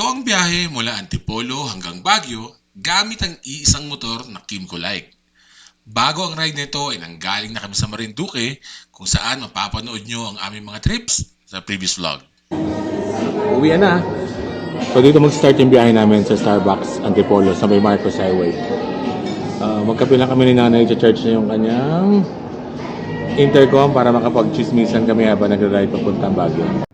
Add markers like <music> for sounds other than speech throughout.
Ito ang biyahe mula Antipolo hanggang Baguio gamit ang iisang motor na Kimco Like. Bago ang ride nito ay nanggaling na kami sa Marinduque kung saan mapapanood nyo ang aming mga trips sa previous vlog. Uwi na. So dito mag-start yung biyahe namin sa Starbucks Antipolo sa may Marcos Highway. Uh, magkape lang kami ni nanay sa church na yung kanyang intercom para makapag-chismisan kami habang nag-ride papuntang Baguio.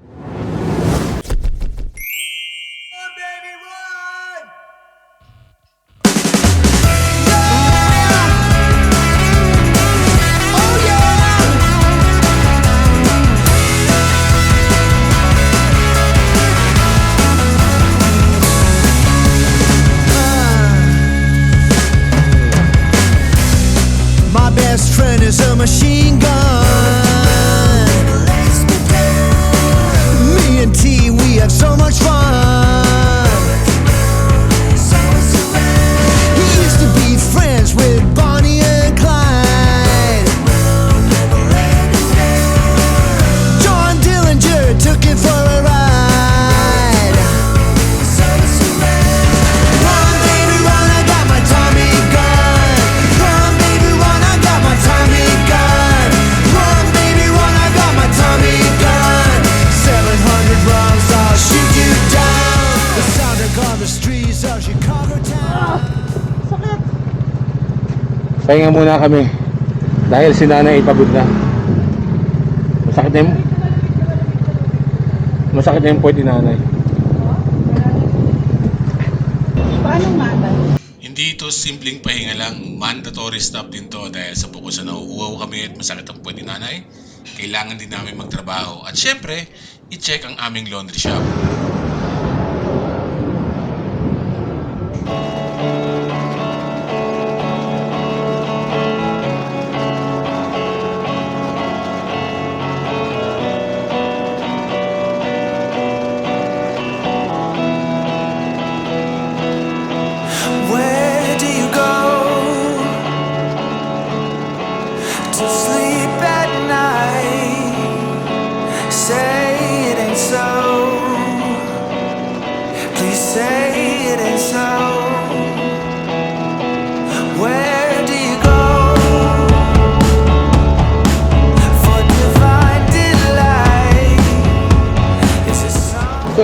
Pahinga muna kami dahil si nanay ipagod na. Masakit na yung masakit na yung puwet ni nanay. Paano nga ba? Hindi ito simpleng pahinga lang, mandatory stop din to dahil sa bukod sa nauuwaw kami at masakit ang puwet ni nanay, kailangan din namin magtrabaho at syempre, i-check ang aming laundry shop.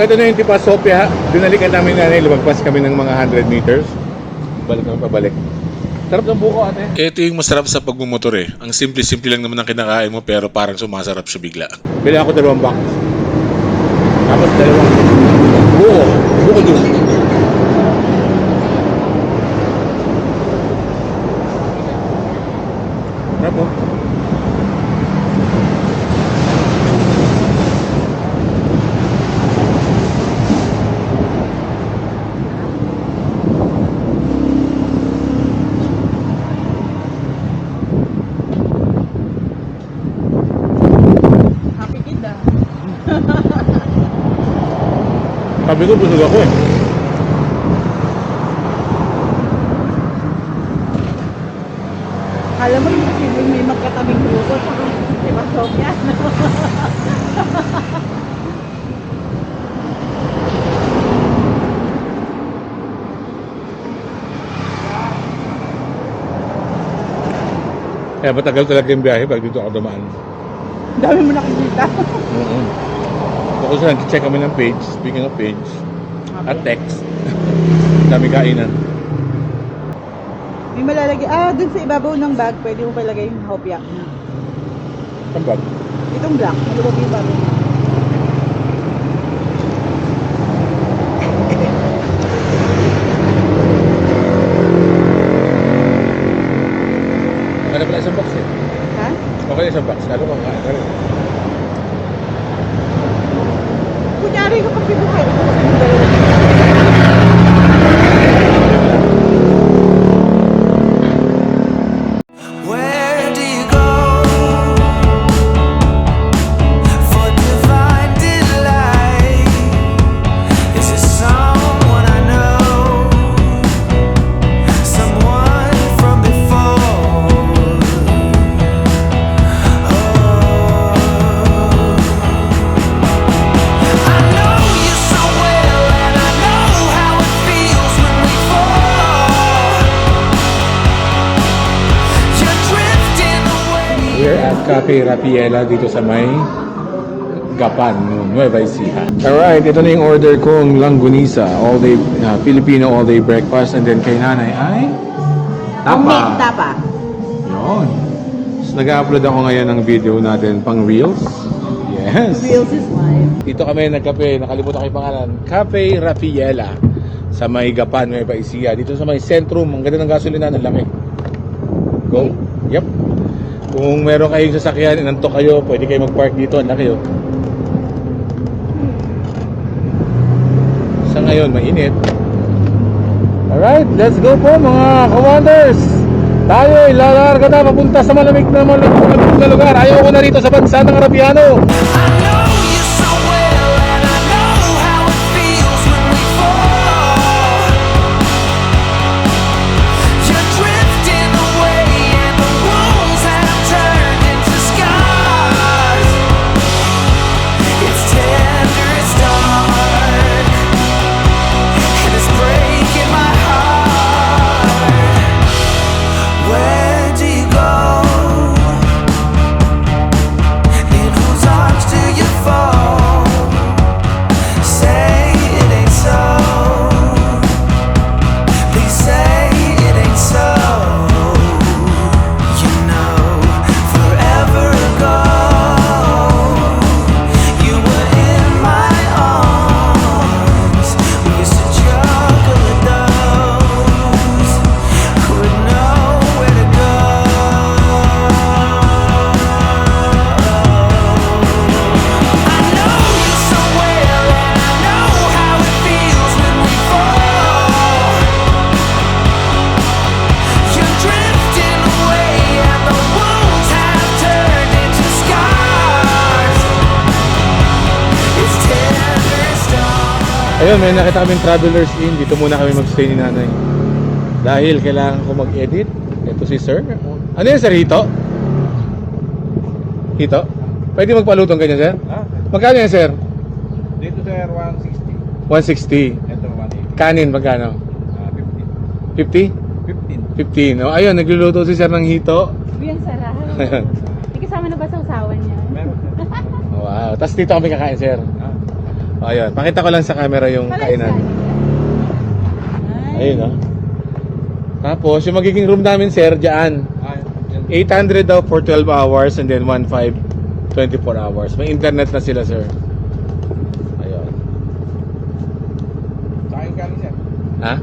Ito na yung Tipa Sopia. Dinalikan namin nanay, lumagpas kami ng mga 100 meters. Balik kami pabalik. Sarap ng buko ate. Ito yung masarap sa pagmumotor eh. Ang simple-simple lang naman ang kinakain mo pero parang sumasarap siya bigla. Bili ako dalawang box. Tapos dalawang buko. Buko juice. Sabi ko, busog ako eh. Alam mo yung posibleng may magkatabing grupo sa di ba Sofia? Kaya matagal talaga yung biyahe pag dito ako dumaan. Dami mo nakikita. Oo. Tapos lang, check kami ng page. Speaking of page, at text. <laughs> Dami kainan. May malalagay, ah, dun sa ibabaw ng bag, pwede mo palagay yung hopya. Ang bag. Itong black, maluwag yung bago. Okay na pala isang box eh. Ha? Okay na isang box. Lalo kang kain at Cafe Rapiela dito sa may Gapan, Nueva Ecija. Alright, ito na yung order kong langgunisa, all day, uh, Filipino all day breakfast. And then kay nanay ay tapa. tapa. Yun. So, nag-upload ako ngayon ng video natin pang Reels. Yes. Reels is life. Dito kami nagkape, nakalimutan ko yung pangalan. Cafe Rafiela sa may Gapan, Nueva Ecija. Dito sa may Centrum, ang ganda ng gasolina, ang laki. Go. Yep. Kung meron kayong sasakyan, inantok kayo, pwede kayo mag-park dito, ang laki oh. Sa ngayon, mainit. Alright, let's go po mga commanders! Tayo ay lalarga na papunta sa malamig na malamig na lugar. Ayaw ko na rito sa bansa ng Arabiano. I Ayun, may nakita kaming travelers in. Dito muna kami magstay ni nanay. Dahil kailangan ko mag-edit. Ito si sir. Ano yan sir? Hito? Hito? Pwede magpalutong ganyan sir? Ah, Magkano yan sir? dito sir 160. 160. Ito 180. Kanin magkano? Ah, 50. 50? 15. 15. O, ayun, nagluluto si sir ng hito. Uy, ang sarap. <laughs> May kasama na ba sa usawan niya? Meron sir. <laughs> Wow. Tapos dito kami kakain sir. Ayun. Pakita ko lang sa camera yung kainan. Ayun o. Tapos, yung magiging room namin sir, dyan. ah, yan. 800 daw for 12 hours and then 1.5 24 hours. May internet na sila, sir. Ayun. Sa akin galing sir. Ha?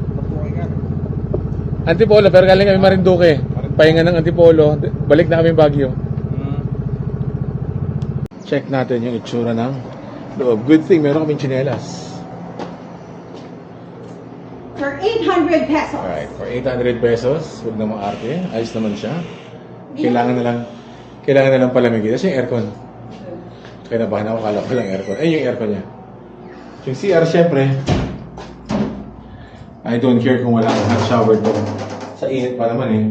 Antipolo, pero galing kami Marinduque. Pahinga ng Antipolo, balik na kami Baguio. Hmm. Check natin yung itsura ng loob. Good thing, meron kaming tsinelas. For 800 pesos. Alright, for 800 pesos, huwag na maarte. Ayos naman siya. Kailangan na lang, kailangan na lang palamigin. Kasi yung aircon. Kaya nabahan ako, kala ko lang aircon. Ayun yung aircon niya. Yung CR, syempre, I don't care kung wala akong hot shower doon. Sa init pa naman eh.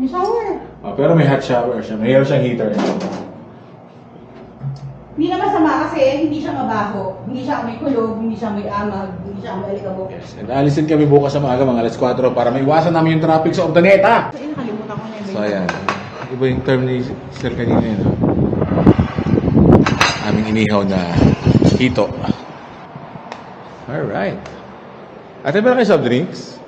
May shower. Ah, pero may hot shower siya. Mayroon siyang heater. Hindi na masama kasi hindi siya mabaho. Hindi siya may kulog, hindi siya may amag, hindi siya may alikabok. And alisin kami bukas sa maaga, mga alas 4, para maiwasan namin yung traffic sa Ordaneta. So, yun, nakalimutan ko na yung So, ayan. Iba yung term ni Sir kanina yun. no? Aming inihaw na hito. Alright. Ate, meron kayo soft drinks?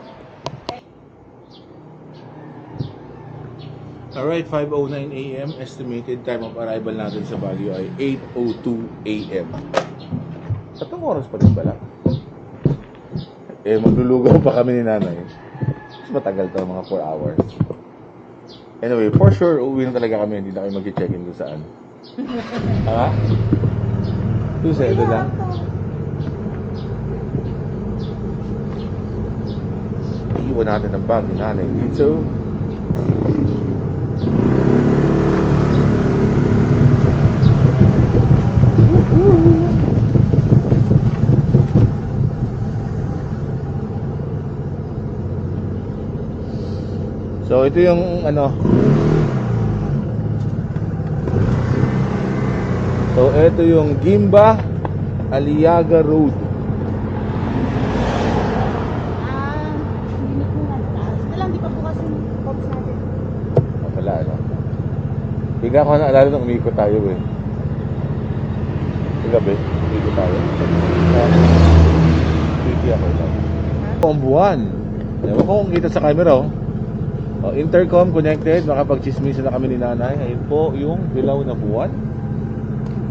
Alright, 5.09 a.m. Estimated time of arrival natin sa Baguio ay 8.02 a.m. Tatlong oras pa rin pala. Eh, maglulugaw pa kami ni nanay. Mas matagal to, mga 4 hours. Anyway, for sure, uuwi na talaga kami. Hindi na kayo mag-check-in kung saan. <laughs> Ha? Sa ito lang. Iiwan natin ang bag ni nanay dito. So ito yung ano So ito yung Gimba Aliaga Road. Ah, hindi. Oh, wala ano. Bigla ko naalala nung umikot tayo eh. Gabi, umikot tayo. Pretty ako lang. Ang buwan. Ewan ko kung kita sa camera oh. Oh intercom connected, makapag-chismisa na kami ni nanay. Ayun po yung dilaw na buwan.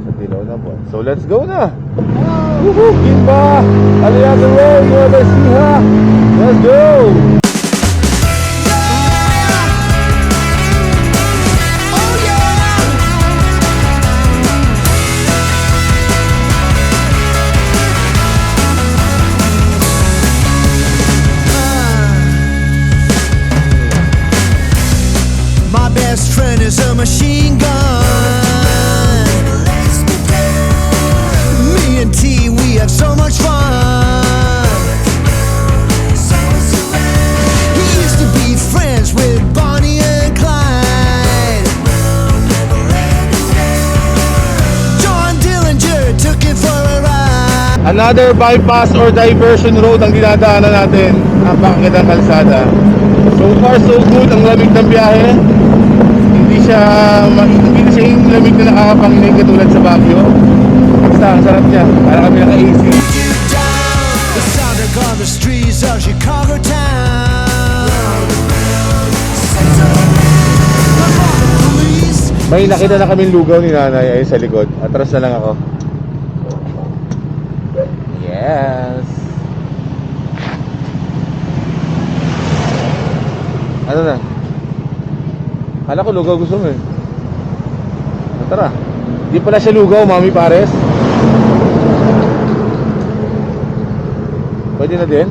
Sa dilaw na buwan. So let's go na! Woohoo! Kimba! Nueva Ecija! Let's go! Another bypass or diversion road ang dinadaanan natin. Napakagandang kalsada. So far so good ang lamig ng biyahe. Hindi siya hindi siya yung lamig na nakakapanginig katulad sa Baguio. Basta ang sarap niya. Para kami naka-AC. On the streets of Chicago town. May nakita na kaming lugaw ni nanay ayun sa likod. Atras na lang ako. Yes. Ano na? Kala ko lugaw gusto mo eh. Ah, Tara. Di pala siya lugaw, Mami Pares. Pwede na din?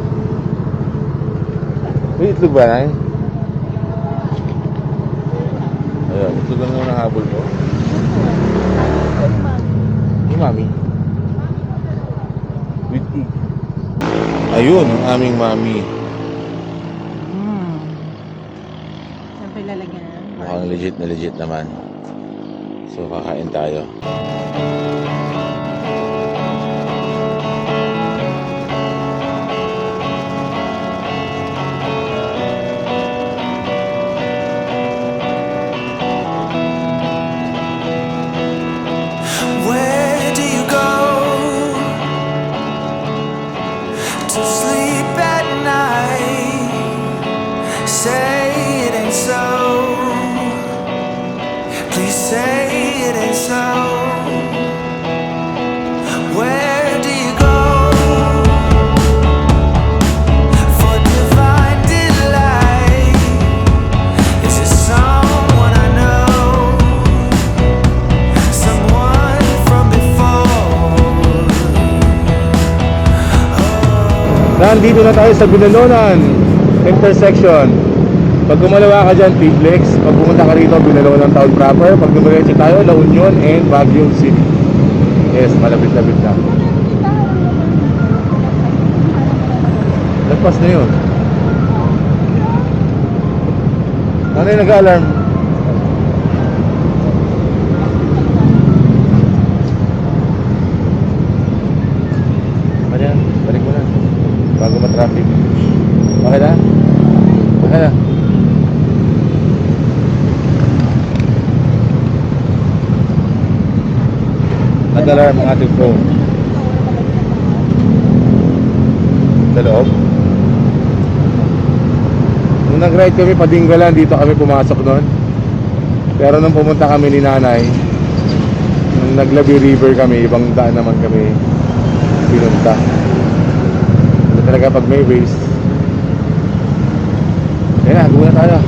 May itlog ba, Nay? Ayun, ito lang muna habol ko. Ni Mami. Ayun, ang aming Mami. Hmm. Lalagyan na. Mukhang legit na legit naman. So, kakain tayo. Nandito na tayo sa Binalonan intersection. Pag gumalawa ka dyan, T-Flex. Pag pumunta ka rito, Binalonan Town proper. Pag dumiretso tayo, La Union and Baguio City. Yes, malapit-lapit na. Lagpas na yun. Ano yung nag-alarm? Ano yan? Balik mo na. Bago ma-traffic. Okay na? Okay na. Nag-alarm ang ating phone. Sa loob. Nung nag-ride kami, padinggalan, dito kami pumasok noon. Pero nung pumunta kami ni nanay, nung naglabi river kami, ibang daan naman kami pinunta. Ito talaga pag may race. Kaya na, guna tayo.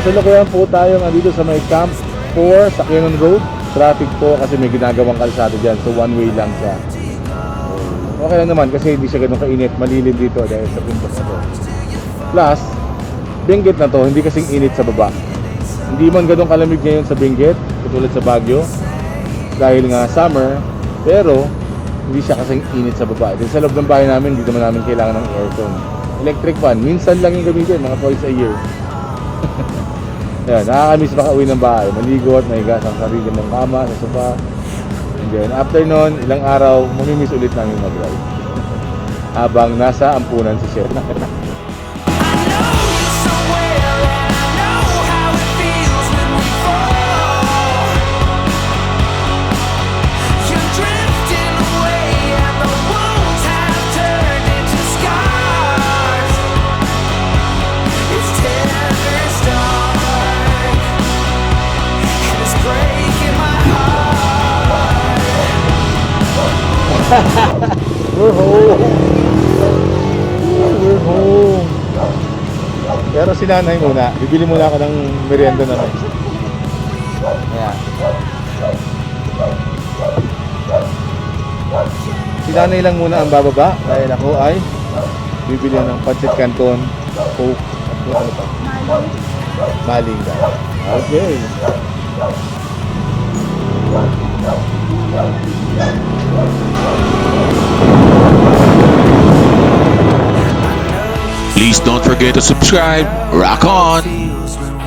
Kasalukuyan po tayo nandito sa may Camp 4 sa Cannon Road. Traffic po kasi may ginagawang kalsado dyan. So one way lang siya. Okay lang naman kasi hindi siya ganun kainit. Malilim dito dahil sa pintos na to. Plus, Benguet na to, hindi kasing init sa baba. Hindi man ganun kalamig ngayon sa Benguet, katulad sa Baguio. Dahil nga summer, pero hindi siya kasing init sa baba. Dahil sa loob ng bahay namin, hindi naman namin kailangan ng aircon. electric fan. Minsan lang yung gamitin, mga twice a year. Yan, nakakamiss makauwi ng bahay. Maligo at maigas ang sarili ng kama sa sofa. And then, after nun, ilang araw, mamimiss ulit namin mag-ride. Habang nasa ampunan si Chef. <laughs> We're home! We're home! Pero si nanay muna, bibili muna ako ng merienda naman. Ayan. Si nanay lang muna ang bababa dahil ako ay bibili ng pancit canton, coke, at ano pa. Maling. Okay. Please don't forget to subscribe. Rock on! when